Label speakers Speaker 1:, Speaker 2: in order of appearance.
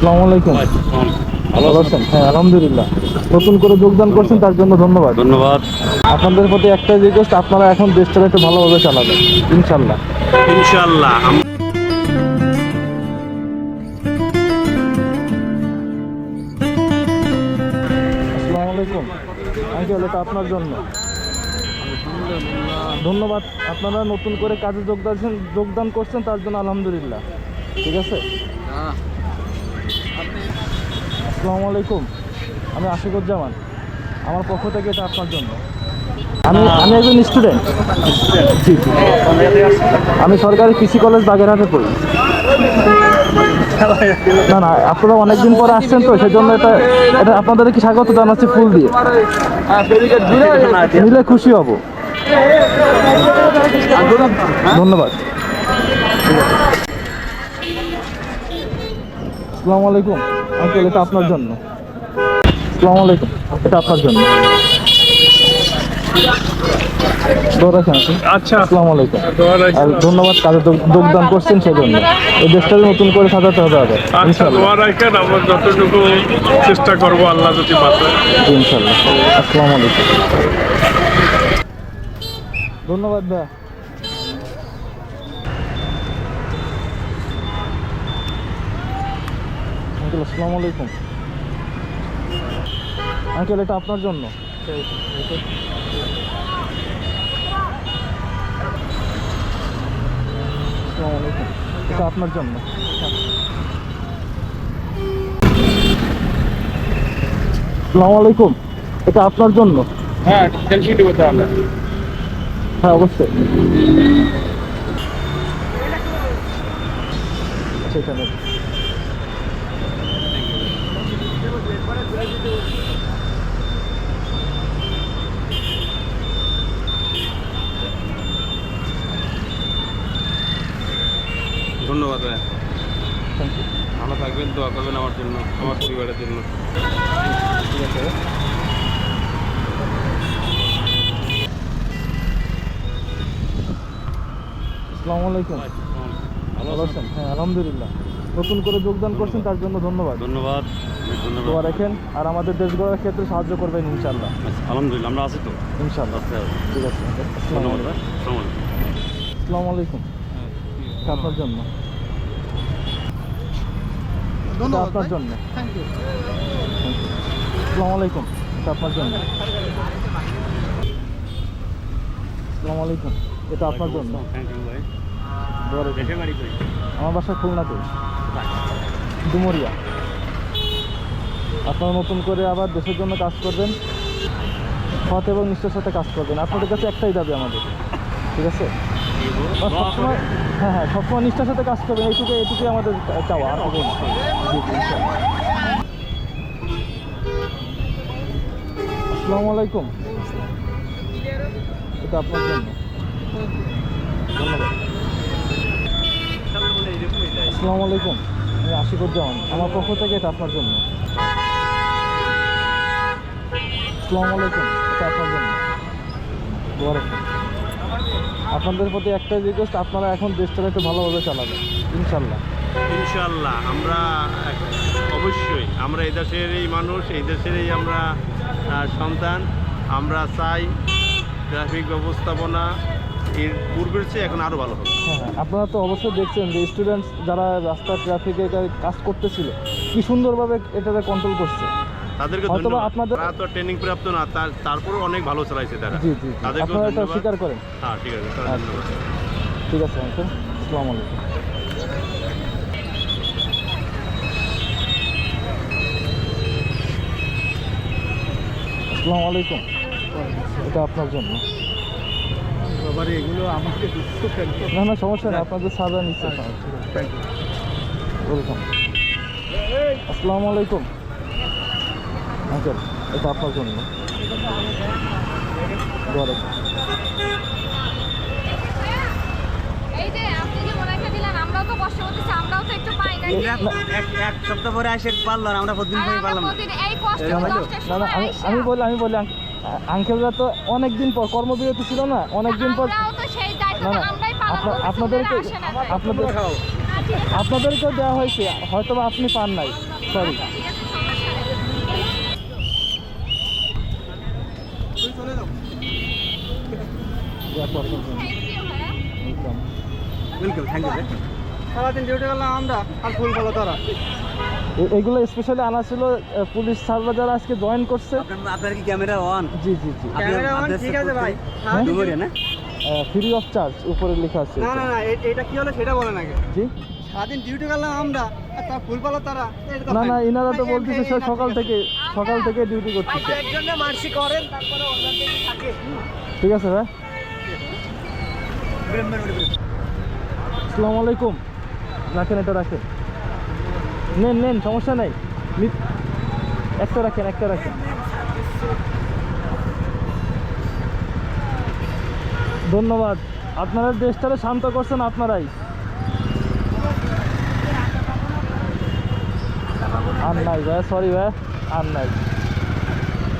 Speaker 1: আসসালামু আলাইকুম। ভালো আছেন? হ্যাঁ আলহামদুলিল্লাহ। নতুন করে যোগদান করছেন তার জন্য ধন্যবাদ।
Speaker 2: ধন্যবাদ।
Speaker 1: আপনাদের প্রতি একটাই রিকোয়েস্ট আপনারা এখন দেশটা একটু ভালোভাবে চালাবেন ইনশাল্লাহ
Speaker 2: ইনশাল্লাহ
Speaker 1: আসসালামু আলাইকুম। আঙ্কেল এটা আপনার জন্য। ধন্যবাদ। আপনারা নতুন করে কাজে যোগদান যোগদান করছেন তার জন্য আলহামদুলিল্লাহ। ঠিক আছে? আসসালামু আলাইকুম। আমি আশিকুজ্জামান। আমার পক্ষ থেকে এটা আপনার জন্য। আমি আমি একজন স্টুডেন্ট জি আমি সরকারি কৃষি কলেজ বাগেরহাটে পড়ি। না না আপনারা অনেকদিন পরে আসছেন তো সেই জন্য এটা এটা আপনাদের কি স্বাগত জানাচ্ছি ফুল দিয়ে। নিলে খুশি হব। ধন্যবাদ। আসসালামু আলাইকুম। আঙ্কেল এটা আপনার জন্য। আসসালামু আলাইকুম এটা আপনার জন্য।
Speaker 2: আচ্ছা।
Speaker 1: আসসালামু আলাইকুম। আর ধন্যবাদ কাজে যোগদান করছেন সেজন্য। এই দেশটাকে নতুন করে সাজাতে হবে আবার
Speaker 2: আচ্ছা দোয়া রাখেন আমরা যতটুকু চেষ্টা করব আল্লাহ যদি বাঁচায়
Speaker 1: জি, আসসালামু আলাইকুম। ধন্যবাদ আঙ্কেল আসসালামু আলাইকুম। আঙ্কেল এটা আপনার জন্য। আলাইকুম। এটা আপনার জন্য। আসসালামু আলাইকুম। এটা আপনার জন্য।
Speaker 2: হ্যাঁ সেলফি দেবো তাহলে
Speaker 1: হ্যাঁ অবশ্যই। আচ্ছা এটা নেন।
Speaker 2: ধন্যবাদ ভাই. ভালো থাকবেন দোয়া করবেন আমার জন্য আমার পরিবারের জন্য।
Speaker 1: ঠিক আছে আসসালামু আলাইকুম। ভালো আছেন? হ্যাঁ আলহামদুলিল্লাহ। নতুন করে যোগদান করছেন তার জন্য ধন্যবাদ।
Speaker 2: ধন্যবাদ ধন্যবাদ।
Speaker 1: দোয়া রাখেন আর আমাদের দেশ গড়ার ক্ষেত্রে সাহায্য করবেন ইনশাল্লাহ
Speaker 2: আলহামদুলিল্লাহ আমরা আছি তো।
Speaker 1: ইনশাল্লাহ ঠিক আছে আসসালামু
Speaker 2: ধন্যবাদ
Speaker 1: আলাইকুম। আসসালামু
Speaker 2: আলাইকুম।
Speaker 1: আপনার জন্য। আপনার জন্য। আসসালামু আলাইকুম এটা আপনার জন্য। আসসালামু আলাইকুম এটা আপনার জন্য। আমার বাসা খুলনাতে। ডুমুরিয়া। আপনারা নতুন করে আবার দেশের জন্য কাজ করবেন সৎ এবং নিষ্ঠার সাথে কাজ করবেন। আপনাদের কাছে একটাই দাবি আমাদের ঠিক আছে? সবসময় হ্যাঁ হ্যাঁ সবসময় নিষ্ঠার সাথে কাজ করবেন এইটুকু এইটুকুই আমাদের চাওয়া আর। আসসালামু আলাইকুম। এটা আপনার জন্য। আসসালামু আলাইকুম। আমি আশিকুজ্জামান আমার পক্ষ থেকে এটা আপনার জন্য। আসসালামু আলাইকুম, এটা আপনার জন্য। আপনাদের প্রতি একটাই রিকোয়েস্ট আপনারা এখন দেশটা একটু ভালোভাবে চালাবেন ইনশাল্লাহ
Speaker 2: ইনশাল্লাহ আমরা অবশ্যই, আমরা এই দেশেরই মানুষ, এই দেশেরই আমরা সন্তান। আমরা চাই, ট্রাফিক ব্যবস্থাপনা এর পূর্বের চেয়ে এখন আরও ভালো হবে।
Speaker 1: হ্যাঁ হ্যাঁ। আপনারা তো অবশ্যই দেখছেন যে স্টুডেন্টস যারা রাস্তা ট্রাফিকে কাজ করতেছিল কি সুন্দরভাবে এটাকে কন্ট্রোল করছে।
Speaker 2: তাদেরকে ধন্যবাদ।
Speaker 1: আপনাদের-
Speaker 2: তারা তো ট্রেনিং প্রাপ্ত না তার তারপরেও অনেক ভালো চালাইছে তারা।
Speaker 1: জি জি আপনারা এটা স্বীকার করেন।
Speaker 2: হ্যাঁ ঠিক আছে
Speaker 1: আচ্ছা।
Speaker 2: ধন্যবাদ।
Speaker 1: ঠিক আছে আঙ্কেল আসসালামু আলাইকুম। আসসালামু আলাইকুম। এটা আপনার জন্য।
Speaker 3: এগুলো আমাকে
Speaker 1: না না সমস্যা নেই আপনাদের সাজা ওয়েলকাম আসসালামু আলাইকুম। আঙ্কেল এটা আপনার জন্য।
Speaker 3: না না।
Speaker 1: না, না, না না আমি বলি আমি বলি আঙ্কেলরা তো অনেক দিন পর কর্মবিরতি ছিল না অনেক দিন পর না না আপনাদেরকে। আপনাদের আপনাদেরকেও দেওয়া হয়েছে হয়তো বা আপনি পান নাই সরি
Speaker 3: ওয়েলকাম থ্যাংক ইউ সারাদিন ডিউটি করলাম আমরা আর ফুল ফলো তারা।
Speaker 1: এগুলো স্পেশালি আনা ছিল পুলিশ স্যাররা যারা আজকে জয়েন করছে।
Speaker 3: আপনার কি ক্যামেরা অন
Speaker 1: জি জি জি।
Speaker 3: ক্যামেরা অন ঠিক আছে ভাই।
Speaker 1: হ্যাঁ?
Speaker 3: দুপুরে না?
Speaker 1: ফ্রি অফ চার্জ উপরে লেখা আছে
Speaker 3: না না না এটা কি হলো সেটা বলেন আগে।
Speaker 1: জি?
Speaker 3: সারাদিন ডিউটি করলাম আমরা আর তার ফুল ফলো তারা তো
Speaker 1: না না ইনারা তো বলতেছে
Speaker 3: এই-
Speaker 1: সকাল থেকে সকাল থেকে ডিউটি করতেছে
Speaker 3: একজনে মার্সি করেন তারপরে অন্যদের থাকে।
Speaker 1: ঠিক আছে ভাই। আসসালামু আলাইকুম। রাখেন এটা রাখেন। নেন নেন, সমস্যা নাই। একটা রাখেন একটা রাখেন। ধন্যবাদ। আপনারা দেশটারে শান্ত করছেন আপনারাই। আর নাই ভাই সরি ভাই, আর নাই।